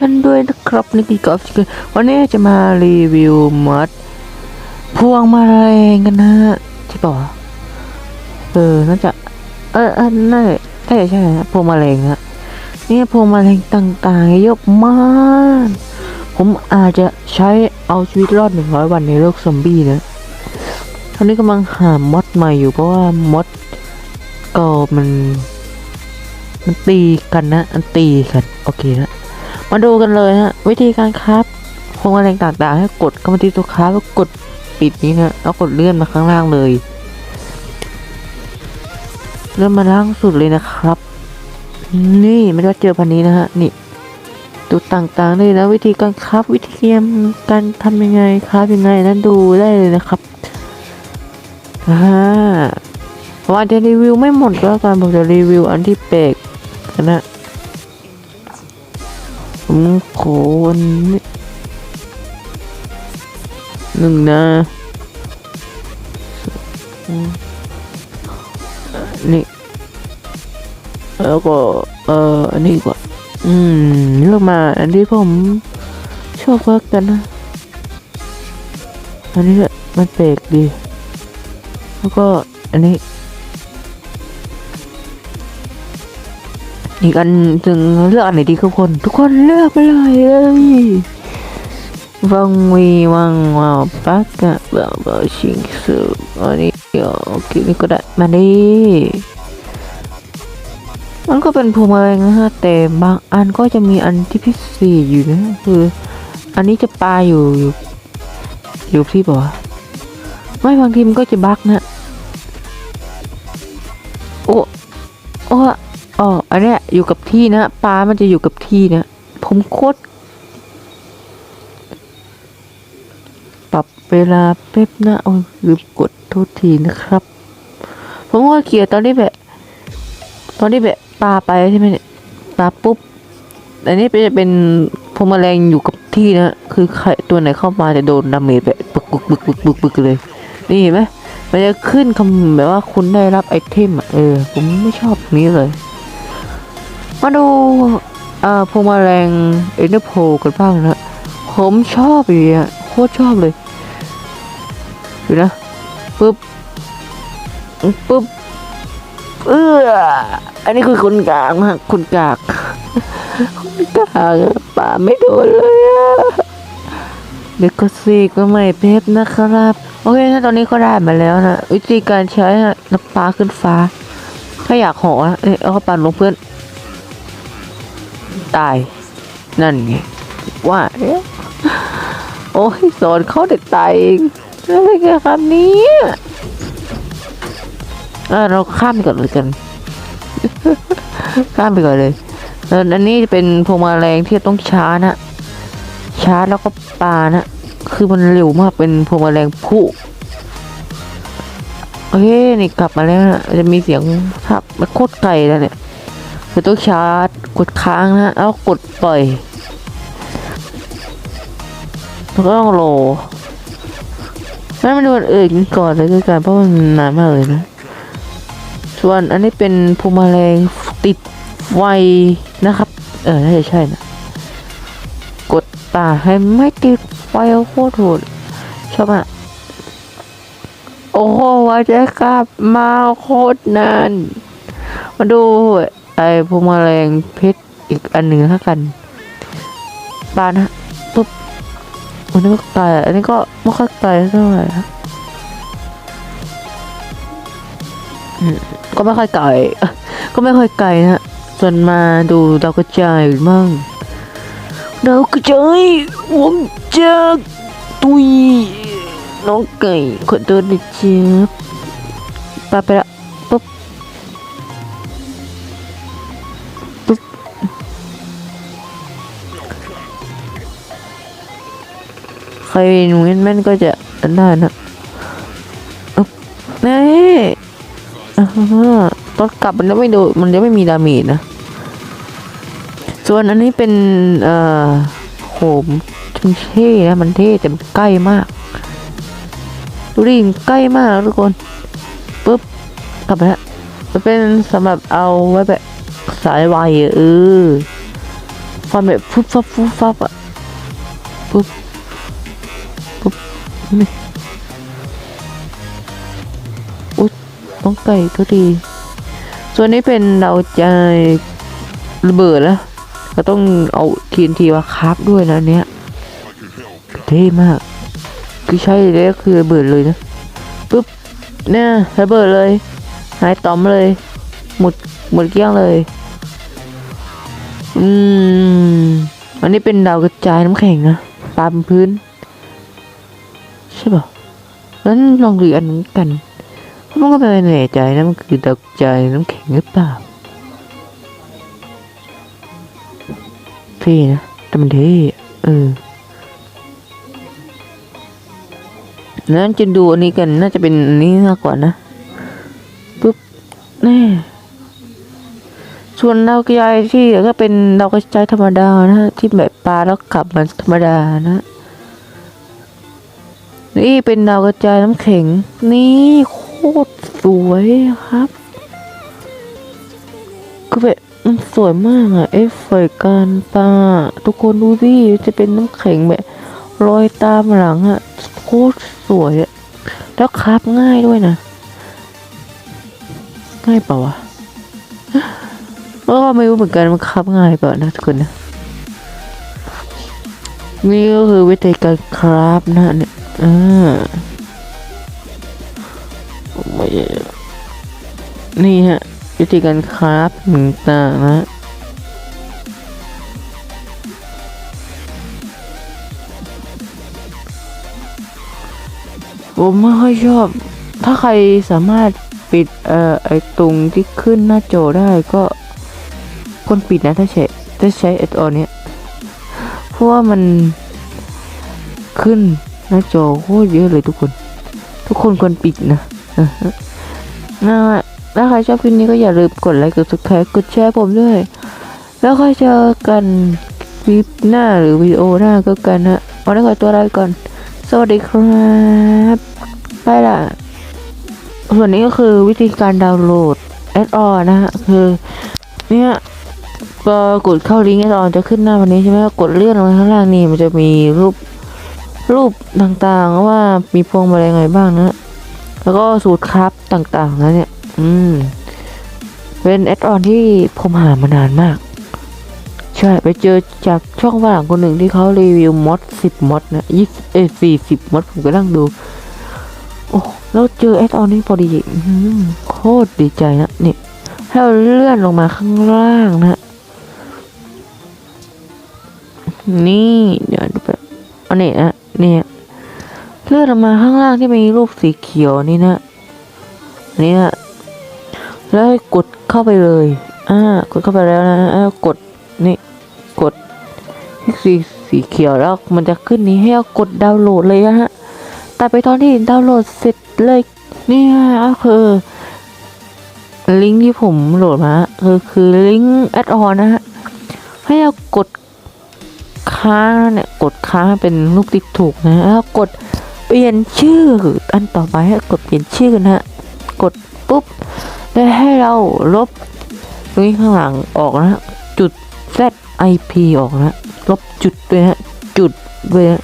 กันด้วยนะครับนี่คือกอล์ฟชิคเก้นวันนี้จะมารีวิวมัดพวงมาลัยกันนะใช่ป่าวะเออน่าจะเออเออน่าจะน่าจะใช่นะพวงมาลัยฮะนี่พวงมาลัยต่างๆเยอะมากผมอาจจะใช้เอาชีวิตรอดหนึ่งร้อยวันในโลกซอมบี้นะตอนนี้กำลังหามดใหม่อยู่เพราะว่ามดเก็มันมันตีกันนะมันตีกัน โอเคนะ มาดูกันเลยฮะวิธีการครับพวงมาลัยต่างๆให้กดเข้ามาที่ตัวค้าแล้วกดปิดนี้นะแล้วกดเลื่อนมาข้างล่างเลย เลื่อนมาล่างสุดเลยนะครับ นี่ไม่ว่าเจอพันนี้นะฮะนี่ดูต่างๆเลยนะวิธีการครับวิธีการทำยังไงครับยังไงนั้นดูได้เลยนะครับอ่าผมอาจะรีวิวไม่หมดก็แล้วกันผมจะรีวิวอันที่เปกนะ ขอวันนี้หนึ่งนะนี่แล้วก็เอ่ออันนี้กว่าอืมเลือกมาอันที่ผมชอบมากกันนะอันนี้แหละมันแปลกดี แล้วก็อันนี้ อีกอันถึงเลือกอันไหนดีทุกคน ทุกคนเลือกไปเลยเลยวังวีวังวาวปักกะเบาเบาชิงสุอันนี้โอเคนี่ก็ได้มาดิมันก็เป็นพวงมาลัยนะฮะแต่บางอันก็จะมีอันที่พิเศษอยู่นะคือ อันนี้จะปลาอยู่อยู่อยู่ที่บอกว่าไม่บางทีมันก็จะบักนะโอ้ อ๋ออันเนี้ยอยู่กับที่นะปลามันจะอยู่กับที่นะผมโคตรปรับเวลาเป๊บนะโอ้ยลืมกดโทษทีนะครับ ผมว่าเกียรตอนนี้แบบตอนนี้แบบปลาไปใช่ไหมเนี่ยปลาปุ๊บอันนี้เป็นจะเป็นพวงแมลงอยู่กับที่นะคือใครตัวไหนเข้ามาจะโดนดาเมจแบบปึกปึกปึกปึกปึกปึกเลย นี่เห็นไหมมันจะขึ้นคำแบบว่าคุณได้รับไอเทมอะเออ ผมไม่ชอบนี้เลย มาดูเอ่อพวงมาแรงเอ็นเดอร์โพกันบ้างนะผมชอบเลยอะโคตรชอบเลยดูนะปึ๊บปึ๊บเอออันนี้คือคนกลางฮะคนกากคนกากป่าไม่โดนเลยอะเด็กก็ซีก็ไม่เพชรนะครับ โอเคถ้าตอนนี้ก็ได้มาแล้วนะวิธีการใช้นะน้ำปลาขึ้นฟ้า ถ้าอยากหอนะเอ้ยเอ้าปั่นลงเพื่อน ตาย นั่นไงว่าเอ๊ะโอ้ยสอนเขาเด็กตายเองอะไรกันครับนี้เราข้ามไปก่อนเลยกัน ข้ามไปก่อนเลยแล้วอันนี้เป็นพวงมาลัยที่ต้องช้านะ ช้าแล้วก็ปานะ คือมันเร็วมากเป็นพวงมาลัยผู้โอเคนี่กลับมาแล้วนะจะมีเสียงทับมันโคตรไกลแล้วเนี่ย คือต้องชาร์จ กดค้างนะแล้วกดปล่อยแล้วก็ต้องโหลแล้วมาดูอันอื่นก่อนเลยคือการเพราะมันนานมากเลยนะ ส่วนอันนี้เป็นพวงมาลัยติดไวนะครับ เออ น่าจะใช่นะ กดตาให้ไม่ติดไฟโคตรโหดชอบอะ โอ้โหว่าจะกลับมาโคตรนาน มาดู ไอ้พวงมาลัยเพชรอีกอันหนึ่งเท่ากันปานะปุ๊บอันนี้ก็ไกลอันนี้ก็ไม่ค่อยไกลเท่าไหร่นะก็ไม่ค่อยไกลก็ไม่ค่อยไกลนะส่วนมาดูดาวกระจายมั่งดาวกระจายวงจากตุยน้องไก่ขอโทษนะเจ๊บปาไปละ ปุ๊บใครหนูแม่นก็จะได้นะนี่ตอนกลับมันจะไม่โดนมันจะไม่มีดาเมจนะ ส่วนอันนี้เป็น เอ่อโหมมันเท่นะมันเท่แต่มันใกล้มาก ดูดิใกล้มากทุกคนปุ๊บกลับไปแล้วมันเป็นสำหรับเอาไว้แบบสายวอะเออฟันแบบฟุบฟับฟุบฟับอะปุ๊บ อุ๊ยต้องไก่ก็ดี ส่วนนี้เป็นเราจะระเบิดแล้วเราต้องเอาทีนทีมาคราฟด้วยนะเนี้ยเท่มาก คือใช่เลยก็คือระเบิดเลยนะปุ๊บเนี่ยระเบิดเลย หายตอมเลย หมดหมดเกลี้ยงเลยอืมอันนี้เป็นดาวกระจายน้ำแข็งนะปาบนพื้น ใช่ป่ะนั้นลองดูอันนึงกันมันก็ไม่แน่ใจนะมันคือดาวกระจน้ำแข็งหรือเปล่าเท่นะแต่มันเท่อะเออนั้นจะดูอันนี้กันน่าจะเป็นอันนี้มากกว่านะปุ๊บแน่ส่วนดาวกระจายที่ก็เป็นดาวกระจายธรรมดานะฮะที่แบบปลาแล้วกลับมาธรรมดานะ นี่เป็นดาวกระจายน้ำแข็ง นี่โคตรสวยครับ ก็แบบมันสวยมากอะเอฟเฟกการปลาทุกคนดูสิจะเป็นน้ำแข็งแบบลอยตามหลังอะโคตรสวยอะแล้วครับง่ายด้วยนะ ง่ายเปล่าวะก็ไม่รู้เหมือนกันมันครับง่ายเปล่านะทุกคนนะนี่ก็คือวิธีการคราฟนะเนี่ย อ่าไม่นี่ฮะ วิธีการคราฟต่างๆนะผมไม่ค่อยชอบ ถ้าใครสามารถปิดเอ่อไอตรงที่ขึ้นหน้าจอได้ก็คนปิดนะถ้าใช้ถ้าใช้ไอตัวเนี้ยเพราะว่ามันขึ้น หน้าจอโคตรเยอะเลยทุกคน ทุกคนควรปิดนะอ่าฮะนะถ้าใครชอบคลิปนี้ก็อย่าลืมกดไลค์กด subscribe กดแชร์ผมด้วย แล้วค่อยเจอกันคลิปหน้าหรือวิดีโอหน้าก็กันนะวันนี้ขอตัวลาไปก่อน สวัสดีครับไปละส่วนนี้ก็คือวิธีการดาวน์โหลดแอดออนนะฮะคือเนี่ยพอกดเข้าลิงก์แอดออนจะขึ้นหน้าวันนี้ใช่ไหมกดเลื่อนลงมาข้างล่างนี่มันจะมีรูป รูปต่างๆว่ามีพวงมาลัยไงบ้างนะ แล้วก็สูตรครับต่างๆนะเนี่ย อืม เป็นแอดออนที่ผมหามานานมาก ใช่ ไปเจอจากช่องฝรั่งคนหนึ่งที่เขารีวิวมอดสิบมอดนะยี่สิบเอสี่สิบมอดผมก็นั่งดู โอ้แล้วเจอแอดออนนี้พอดีโคตรดีใจนะนี่ให้เราเลื่อนลงมาข้างล่างนะ นี่ เดี๋ยวดูแบบอันนี้นะ เนี่ยเลื่อนลงมาข้างล่างที่มีรูปสีเขียวนี่นะนี่นะแล้วกดเข้าไปเลยอ่ากดเข้าไปแล้วนะแล้วกดนี่กดที่สีสีเขียวแล้วมันจะขึ้นนี้ให้เรากดดาวน์โหลดเลยนะฮะแต่ไปตอนที่ดาวน์โหลดเสร็จเลยนี่ก็คือลิงก์ที่ผมโหลดมาคือคือลิงก์แอดออนนะฮะให้เรากด ค้างเนี่ยกดค้างเป็นลูกติ๊กถูกนะแล้วกดเปลี่ยนชื่ออันต่อไปให้กดเปลี่ยนชื่อนะฮะกดปุ๊บแล้ให้เราลบตรงนี้ข้างหลังออกนะจุด ZIP ออกนะลบจุดด้วยนะจุดด้วยนะ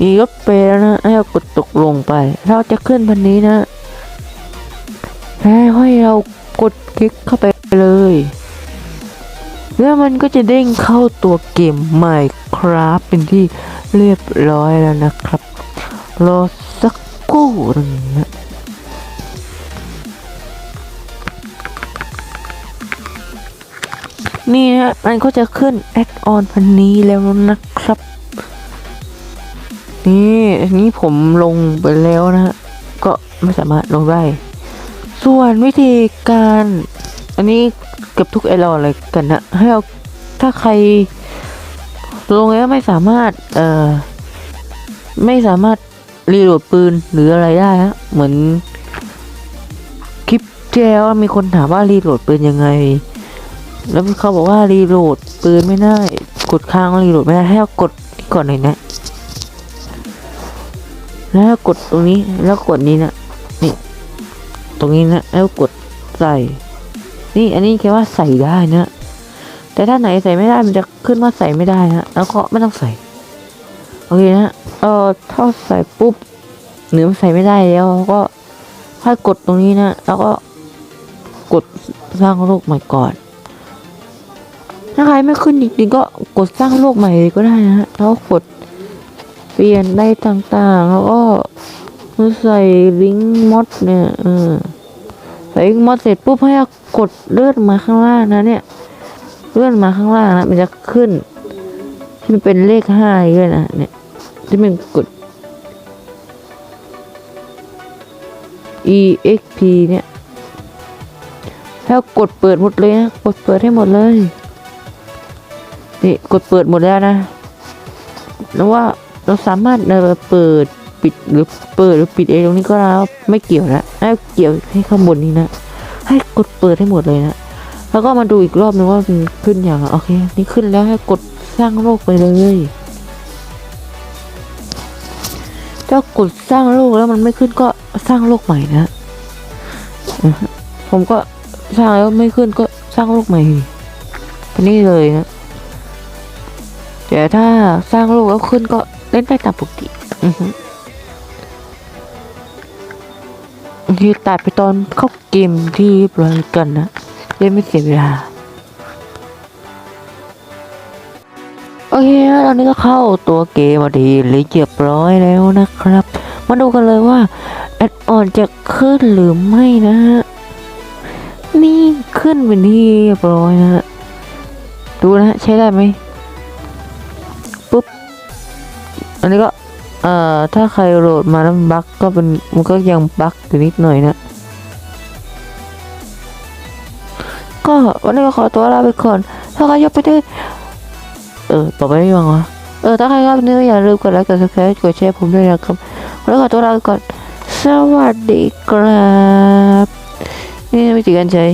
มีลบไปแล้วนะให้เรากดตกลงไป เราจะขึ้นพันนี้นะแล้วให้เรากดคลิกเข้าไปเลย แล้วมันก็จะเด้งเข้าตัวเกม Minecraft เป็นที่เรียบร้อยแล้วนะครับ รอสักครู่นึงนะนี่ฮะมันก็จะขึ้นแอดออนพันนี้แล้วนะครับ นี่อันนี้ผมลงไปแล้วนะฮะก็ไม่สามารถลงได้ ส่วนวิธีการ อันนี้ เกือบทุกไอรอนเลยกันนะให้เราถ้าใครลงแล้วไม่สามารถ เอ่อ ไม่สามารถรีโหลดปืนหรืออะไรได้ฮะเหมือนคลิปที่แล้วมีคนถามว่ารีโหลดปืนยังไง แล้วเขาบอกว่ารีโหลดปืนไม่ได้ กดค้างรีโหลดไม่ได้ให้เรากดนี่ก่อนหน่อยนะแล้วกดตรงนี้แล้วกดนี้นะนี่ ตรงนี้นะแล้วกดใส่ นี่อันนี้แค่ว่าใส่ได้นะ แต่ถ้าไหนใส่ไม่ได้มันจะขึ้นว่าใส่ไม่ได้นะแล้วก็ไม่ต้องใส่ โอเคนะ เออถ้าใส่ปุ๊บหรือใส่ไม่ได้แล้วก็ค่อยกดตรงนี้นะ แล้วก็กดสร้างโลกใหม่ก่อน ถ้าใครไม่ขึ้นจริงๆก็กดสร้างโลกใหม่เลยก็ได้นะฮะแล้วกดเปลี่ยนได้ต่างๆ แล้วก็ใส่ลิงก์มอดเนี่ย เออ ใส่ลิงก์มอดเสร็จปุ๊บให้กดเลื่อนมาข้างล่างนะเนี่ย เลื่อนมาข้างล่างนะมันจะขึ้นที่มันเป็นเลขห้าด้วยนะเนี่ยที่มันกด exp เนี่ยแล้วกดเปิดหมดเลยนะกดเปิดให้หมดเลยนี่กดเปิดหมดแล้วนะแล้วว่าเราสามารถเปิด ปิดหรือเปิดหรือปิดเองตรงนี้ก็แล้วไม่เกี่ยวนะให้เกี่ยวให้ข้างบนนี้นะ ให้กดเปิดให้หมดเลยนะ แล้วก็มาดูอีกรอบนึงว่ามันขึ้นอย่างไรโอเค นี่ขึ้นแล้วให้กดสร้างโลกไปเลยถ้ากดสร้างโลกแล้วมันไม่ขึ้นก็สร้างโลกใหม่นะ ผมก็สร้างแล้วไม่ขึ้นก็สร้างโลกใหม่ไปนี่เลยนะแต่ถ้าสร้างโลกแล้วขึ้นก็เล่นได้ตามปกติอือ ที่ตัดไปตอนเข้าเกมที่บร้อยกันนะเล่นไม่เสียเวลาโอเคตอนนี้ก็เข้าตัวเกมมาดีเลยเรียบร้อยแล้วนะครับ มาดูกันเลยว่าแอดออนจะขึ้นหรือไม่นะฮะนี่ขึ้นเป็นที่เรียบร้อยนะฮะดูนะฮะใช้ได้ไหมปุ๊บอันนี้ก็ เอ่อถ้าใครโหลดมาแล้วบั๊กก็เป็นมันก็ยังบั๊กอยู่นิดหน่อยนะก็วันนี้ก็ขอตัวลาไปก่อน ถ้าใครยกไปด้วยเออต่อไปไม่ยังวะเออถ้าใครชอบนี้ก็อย่าลืมกดไลค์กด subscribe กดแชร์ผมด้วยนะครับวันนี้ขอตัวลาไปก่อน สวัสดีครับ นี่ไม่จีกันใช้